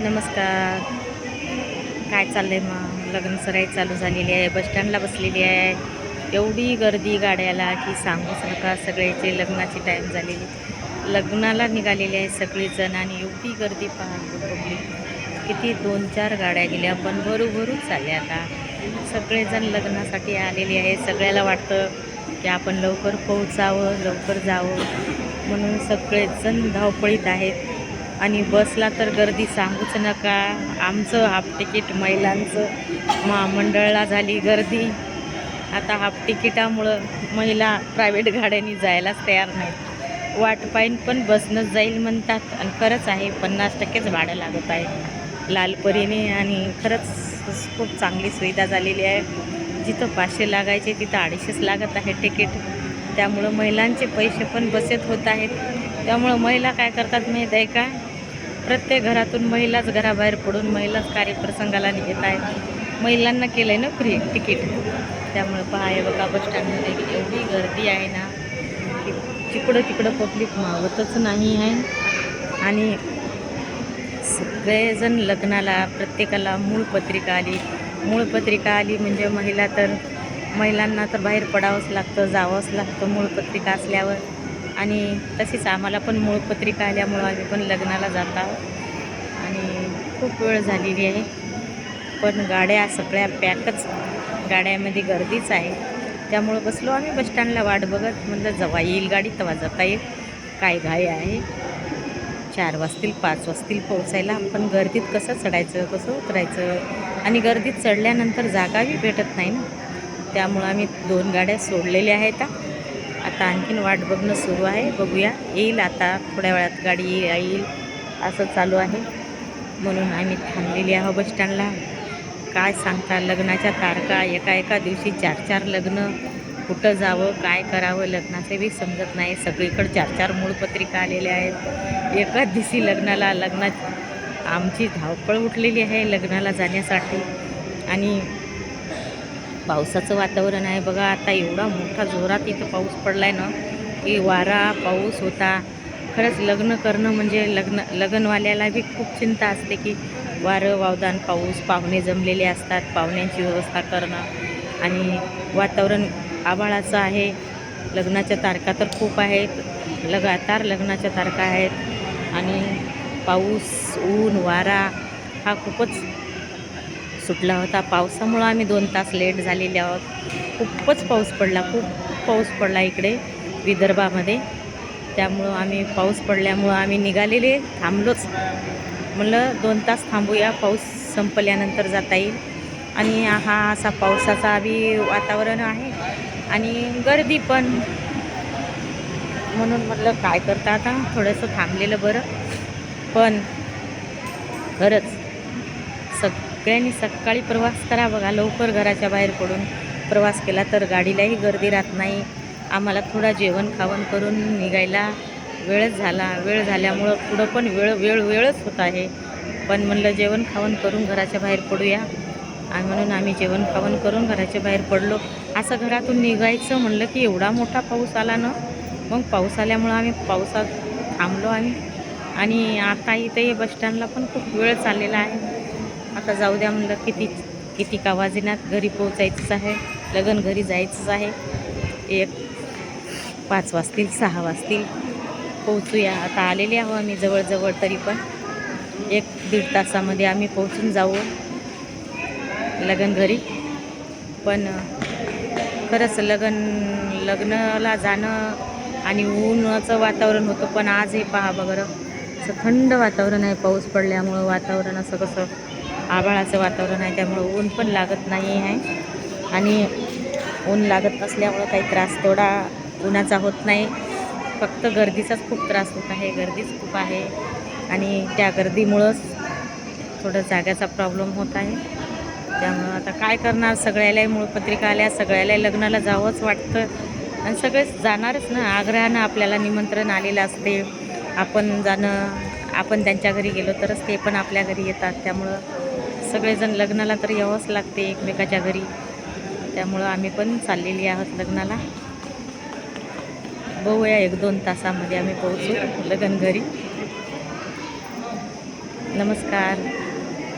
नमस्कार. काय चाललंय मग? लग्न सराई चालू झालेली आहे बसस्टँडला बसलेली आहे. एवढी गर्दी गाड्याला की सांगूच नका सगळ्याचे लग्नाची टाईम झालेली. लग्नाला निघालेले आहे सगळेजण आणि एवढी गर्दी पहा पब्लिक किती दोन चार गाड्या गेल्या पण भरूभरूच चालल्या आता. सगळेजण लग्नासाठी आलेले आहे. सगळ्याला वाटतं की आपण लवकर पोहोचावं लवकर जावं. म्हणून सगळेजण धावपळीत आहेत. आणि बसला तर गर्दी सांगूच नका. आमचं हाफ तिकीट महिलांचं. महामंडळाला झाली गर्दी. आता हाफ तिकिटामुळं महिला प्रायव्हेट गाड्यांनी जायलाच तयार नाहीत. वाट पाहीन पण बसनंच जाईल म्हणतात. आणि खरंच आहे पन्नास टक्केच भाडं लागत आहे. लालपरीने आणि खरंच खूप चांगली सुविधा झालेली आहे. जिथं पाचशे लागायचे तिथं अडीचशेच लागत आहे तिकीट त्यामुळं महिलांचे पैसे पण बचत होत आहेत. त्यामुळं महिला काय करतात माहीत आहे का? प्रत्येक घरातून महिलाच घराबाहेर पडून महिलाच कार्यप्रसंगाला येत आहेत महिलांना केलं आहे ना फ्री तिकीट त्यामुळं पहा हे बघा बस स्टँडमध्ये एवढी गर्दी आहे ना की तिकडं तिकडं पब्लिक मावतच नाही आहे. आणि सगळेजण लग्नाला प्रत्येकाला मूळ पत्रिका आली. मूळ पत्रिका आली म्हणजे महिला तर महिलांना तर बाहेर पडावंच लागतं जावंच लागतं मूळ पत्रिका असल्यावर. आणि तशीच आम्हाला पण मूळ पत्रिका आल्यामुळं आम्ही पण लग्नाला जात आहोत. आणि खूप वेळ झालेली आहे. पण गाड्या सगळ्या पॅकच गाड्यामध्ये गर्दीच आहे. त्यामुळं बसलो आम्ही बसस्टँडला वाट बघत. म्हणलं जेव्हा येईल गाडी तेव्हा जाता येईल. काय घाई आहे. चार वाजतील पाच वाजतील पोहोचायला. पण गर्दीत कसं चढायचं कसं उतरायचं? आणि गर्दीत चढल्यानंतर जागाही भेटत नाही ना. त्यामुळं आम्ही दोन गाड्या सोडलेल्या आहेत. आता आणखीन वाट बघणं सुरू आहे. बघूया. येईल आता. थोड्या वेळात गाडी येईल. असं चालू आहे. म्हणून आम्ही थांबलेली आहोत बसस्टँडला काय सांगता? लग्नाच्या तारखा एका एका दिवशी चार चार लग्न. कुठं जावं? काय करावं? लग्नाचं बी समजत नाही. सगळीकडे चार चार मूळ पत्रिका आलेल्या आहेत. एकाच दिवशी लग्नाला लग्नात आमची धावपळ उठलेली आहे लग्नाला जाण्यासाठी. आणि पावसाचं वातावरण आहे. बघा आता एवढा मोठा जोरात इथं पाऊस पडला आहे ना की वारा पाऊस होता. खरंच लग्न करणं म्हणजे लग्न लग्नवाल्याला बी खूप चिंता असते की वारं वावदान पाऊस पाहुणे जमलेले असतात पाहुण्यांची व्यवस्था करणं. आणि वातावरण आभाळाचं आहे. लग्नाच्या तारखा तर खूप आहेत. लगातार लग्नाच्या तारखा आहेत. आणि पाऊस ऊन वारा हा खूपच सुटला होता. पावसामुळं आम्ही दोन तास लेट झालेले आहोत. खूपच पाऊस पडला खूप पाऊस पडला इकडे विदर्भामध्ये. त्यामुळं आम्ही पाऊस पडल्यामुळं आम्ही निघालेले थांबलोच. म्हणलं दोन तास थांबूया पाऊस संपल्यानंतर जाता येईल. आणि हा असा पावसाचा बी वातावरण आहे. आणि गर्दी पण. म्हणून म्हटलं काय करता आता? थोडंसं थांबलेलं बरं. पण खरंच सगळ्यांनी सकाळी प्रवास करा बघा. लवकर घराच्या बाहेर पडून प्रवास केला तर गाडीलाही गर्दी राहत नाही. आम्हाला थोडा जेवण खावण करून निघायला वेळच झाला. वेळ झाल्यामुळं पुढं पण वेळ वेळ वेळच होत आहे. पण म्हणलं जेवण खावण करून घराच्या बाहेर पडूया. आणि म्हणून आम्ही जेवण खावण करून घराच्या बाहेर पडलो. असं घरातून निघायचं म्हणलं की एवढा मोठा पाऊस आला ना मग पाऊस आल्यामुळं आम्ही पावसात थांबलो आम्ही. आणि आता इथे बसस्टँडला पण खूप वेळ चाललेला आहे. आता जाऊ द्या म्हणलं किती किती का वाजेनात घरी पोहोचायचंच आहे. लगन घरी जायचंच आहे. एक पाच वाजतील सहा वाजतील. पोहोचूया. आता आलेले आहो आम्ही जवळजवळ तरी पण. एक दीड तासामध्ये आम्ही पोहोचून जाऊ. लगन घरी. पण खरंच लगन लग्नाला जाणं आणि ऊनचं वातावरण होतं पण आज हे पहा बरं असं थंड वातावरण आहे पाऊस पडल्यामुळं वातावरण असं कसं आभाळाचं वातावरण आहे त्यामुळं ऊन पण लागत नाही आहे. आणि ऊन लागत नसल्यामुळं काही त्रास थोडा उन्हाचा होत नाही. फक्त गर्दीचाच खूप त्रास होत आहे गर्दीच खूप आहे. आणि त्या गर्दीमुळंच थोडं जाग्याचा प्रॉब्लेम होत आहे. त्यामुळं आता काय करणार सगळ्यालाही मूळपत्रिका आल्या सगळ्याला लग्नाला जावंच वाटतं. आणि सगळेच जाणारच ना आग्रहानं आपल्याला निमंत्रण आलेलं असते. आपण जाणं आपण त्यांच्या घरी गेलो तरच ते पण आपल्या घरी येतात. त्यामुळं सगळेजण लग्नाला तर यावंच लागते एकमेकाच्या घरी. त्यामुळं आम्ही पण चाललेली आहोत लग्नाला. बघूया एक दोन तासामध्ये आम्ही पोहोचू लग्न घरी. नमस्कार.